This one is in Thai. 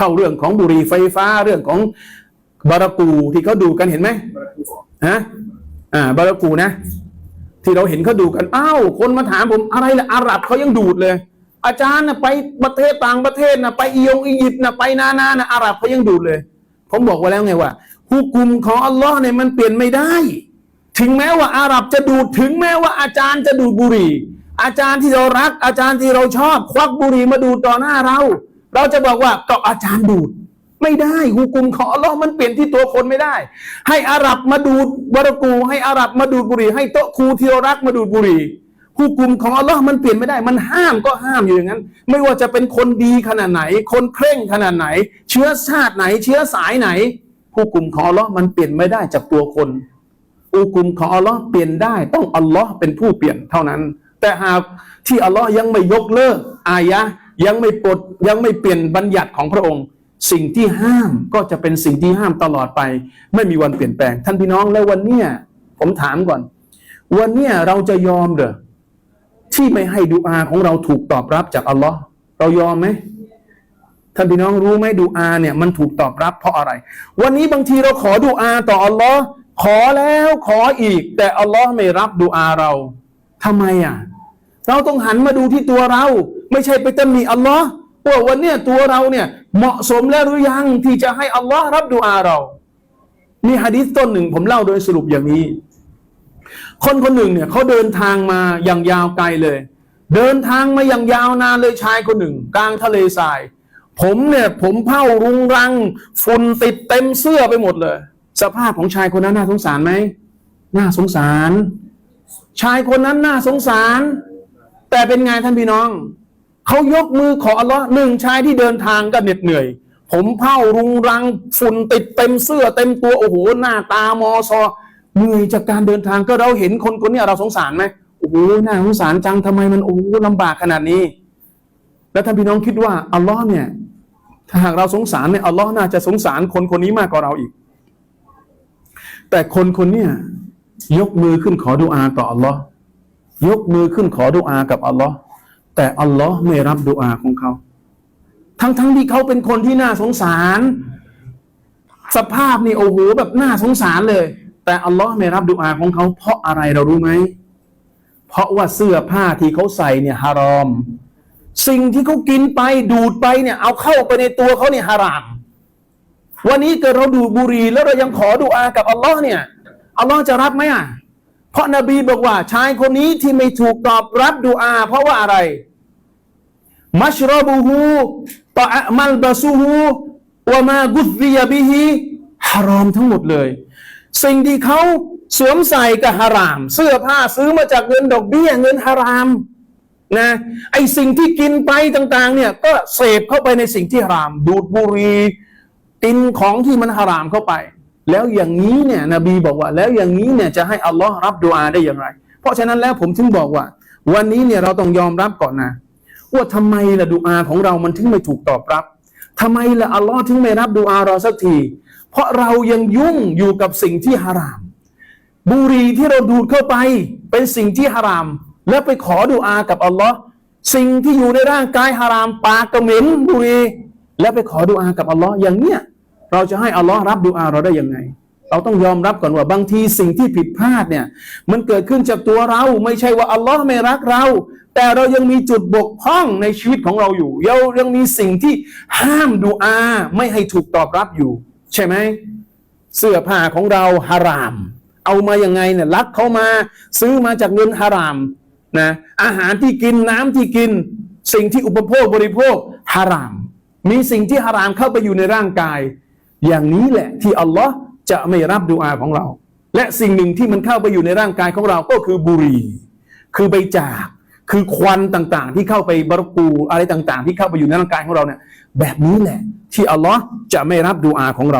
เข้าเรื่องของบุหรี่ไฟฟ้าเรื่องของบารากูที่เขาดูกันเห็นไหมฮะอ่าบารากูนะ ที่เราเห็นเขาดูกันอ้าวคนมาถามผมอะไรล่ะอาหรับเขายังดูดเลย อาจารย์นะไปประเทศต่างประเทศนะไปอียงอียิปต์นะไปนานานะอาหรับเขายังดูดเลย ผมบอกไว้แล้วไงว่าฮุกุมของอัลลอฮ์เนี่ยมันเปลี่ยนไม่ได้ ถึงแม้ว่าอาหรับจะดูดถึงแม้ว่าอาจารย์จะดูดบุหรี่ อาจารย์ที่เรารัก อาจารย์ที่เราชอบ ควักบุหรี่มาดูดต่อหน้าเรา เราจะบอกว่าก็อาจารย์ดูด ไม่ได้ฮุกุมของอัลลอฮ์มันเปลี่ยนที่ตัวคนไม่ได้ ให้อาหรับมาดูดบารากู ให้อาหรับมาดูดบุหรี่ให้โต๊ะครูที่รักมาดูดบุหรี่ฮุกุมของอัลลอฮ์มันเปลี่ยนไม่ได้ มันห้ามก็ห้ามอยู่อย่างนั้น ไม่ว่าจะเป็นคนดีขนาดไหน คนเคร่งขนาดไหน เชื้อชาติไหน เชื้อสายไหนฮุกุมของอัลลอฮ์มันเปลี่ยนไม่ได้จากตัวคนอุกุมของอัลลอฮ์เปลี่ยนได้ต้องอัลลอฮ์เป็นผู้เปลี่ยนเท่านั้น แต่หากที่อัลลอฮ์ยังไม่ยกเลิกอายะ ยังไม่ปลดยังไม่เปลี่ยนบัญญัติของพระองค์ สิ่งที่ห้ามก็จะเป็นสิ่งที่ห้ามตลอดไป ไม่มีวันเปลี่ยนแปลง ท่านพี่น้องแล้ววันเนี้ยผมถามก่อน วันเนี้ยเราจะยอมเหรอที่ไม่ให้ดุอาของเราถูกตอบรับจากอัลลอฮ์เรายอมไหมท่านพี่น้องรู้ไหมดูอาเนี่ยมันถูกตอบรับเพราะอะไร วันนี้บางทีเราขอดูอาต่ออัลลอฮ์ขอแล้วขออีก แต่อัลลอฮ์ไม่รับดูอาเราทำไมอะ เราต้องหันมาดูที่ตัวเรา ไม่ใช่ไปตำหนิอัลลอฮ์ว่าวันเนี้ยตัวเราเนี่ยเหมาะสมแล้วหรือยังที่จะให้อัลลอฮ์รับดูอาเรา มีฮะดีษต้นหนึ่งผมเล่าโดยสรุปอย่างนี้ คนคนหนึ่งเนี่ยเขาเดินทางมาอย่างยาวไกลเลย เดินทางมาอย่างยาวนานเลยชายคนหนึ่ง กลางทะเลทราย ผมเนี่ยผมเผ้ารุงรังฝุ่นติดเต็มเสื้อไปหมดเลย สภาพของชายคนนั้นน่าสงสารไหมน่าสงสาร ชายคนนั้นน่าสงสาร แต่เป็นไงท่านพี่น้อง เขายกมือขออัลลอฮ์หนึ่งชายที่เดินทางก็เหน็ดเหนื่อย ผมเผ้ารุงรังฝุ่นติดเต็มเสื้อเต็มตัวโอ้โหหน้าตามอซอเหนื่อยจากการเดินทางก็เราเห็นคนคนนี้เราสงสารไหมโอ้โหน่าสงสารจังทำไมมันโอ้ลำบากขนาดนี้ แล้วท่านพี่น้องคิดว่าอัลลอฮ์เนี่ยถ้าหากเราสงสารเนี่ยอัลลอฮ์น่าจะสงสารคนคนนี้มากกว่าเราอีก แต่คนคนเนี้ยยกมือขึ้นขอดุอาต่ออัลลอฮ์ยกมือขึ้นขอดุอากับอัลลอฮ์ แต่อัลลอฮ์ไม่รับดุอาของเขา ทั้งทั้งที่เขาเป็นคนที่น่าสงสาร สภาพนี่โอ้โหแบบน่าสงสารเลย แต่อัลลอฮ์ไม่รับดุอาของเขา เพราะอะไรเรารู้ไหม เพราะว่าเสื้อผ้าที่เขาใส่เนี่ยฮารอม สิ่งที่เขากินไปดูดไปเนี่ย เอาเข้าไปในตัวเขาเนี่ยฮาราม วันนี้เกิดเราดูบุรีแล้วเรายังขอดุอากับอัลลอฮ์เนี่ยอัลลอฮ์จะรับไหมอะเพราะนบีบอกว่าชายคนนี้ที่ไม่ถูกตอบรับดุอา เพราะว่าอะไร มัชรบุฮูตะมัลบาซูฮูวะมากุซียบิฮิฮารอมทั้งหมดเลย สิ่งที่เขาสวมใส่ก็ฮาราม เสื้อผ้าซื้อมาจากเงินดอกเบี้ยเงินฮารามนะไอสิ่งที่กินไปต่างๆเนี่ยก็เสพเข้าไปในสิ่งที่ฮาราม ดูดบุหรี่กินของที่มันฮารามเข้าไป แล้วอย่างนี้เนี่ยนบีบอกว่า แล้วอย่างนี้เนี่ยจะให้อัลลอฮ์รับดูอาได้อย่างไร เพราะฉะนั้นแล้วผมถึงบอกว่า วันนี้เนี่ยเราต้องยอมรับก่อนนะ ว่าทำไมล่ะดูอาของเรามันถึงไม่ถูกตอบรับทำไมล่ะอัลลอฮ์ถึงไม่รับดูอาเราสักที เพราะเรายังยุ่งอยู่กับสิ่งที่ฮาราม บุหรี่ที่เราดูดเข้าไปเป็นสิ่งที่ฮาราม แล้วไปขอดุอากับอัลลอฮ์สิ่งที่อยู่ในร่างกายฮารามปากกระเหม็นบุหรี่แล้วไปขอดุอากับอัลลอฮ์อย่างเนี้ยเราจะให้อัลลอฮ์รับดุอาเราได้ยังไง เราต้องยอมรับก่อนว่าบางทีสิ่งที่ผิดพลาดเนี่ย มันเกิดขึ้นจากตัวเรา ไม่ใช่ว่าอัลลอฮ์ไม่รักเรา แต่เรายังมีจุดบกพร่องในชีวิตของเราอยู่เรายังมีสิ่งที่ห้ามดุอาไม่ให้ถูกตอบรับอยู่ ใช่ไหมเสื้อผ้าของเราฮาราม เอามายังไงเนี่ยลักเขามา ซื้อมาจากเงินฮารามนะอาหารที่กินน้ำที่กิน สิ่งที่อุปโภคบริโภคฮาราม มีสิ่งที่ฮารามเข้าไปอยู่ในร่างกาย อย่างนี้แหละที่อัลลอฮ์ จะไม่รับดูอาของเรา และสิ่งหนึ่งที่มันเข้าไปอยู่ในร่างกายของเราก็คือบุหรี่ คือใบจากคือควันต่างๆ ที่เข้าไปบรกูอะไรต่างๆ ที่เข้าไปอยู่ในร่างกายของเราเนี่ยแบบนี้แหละ ที่อัลลอฮ์จะไม่รับดูอาของเรา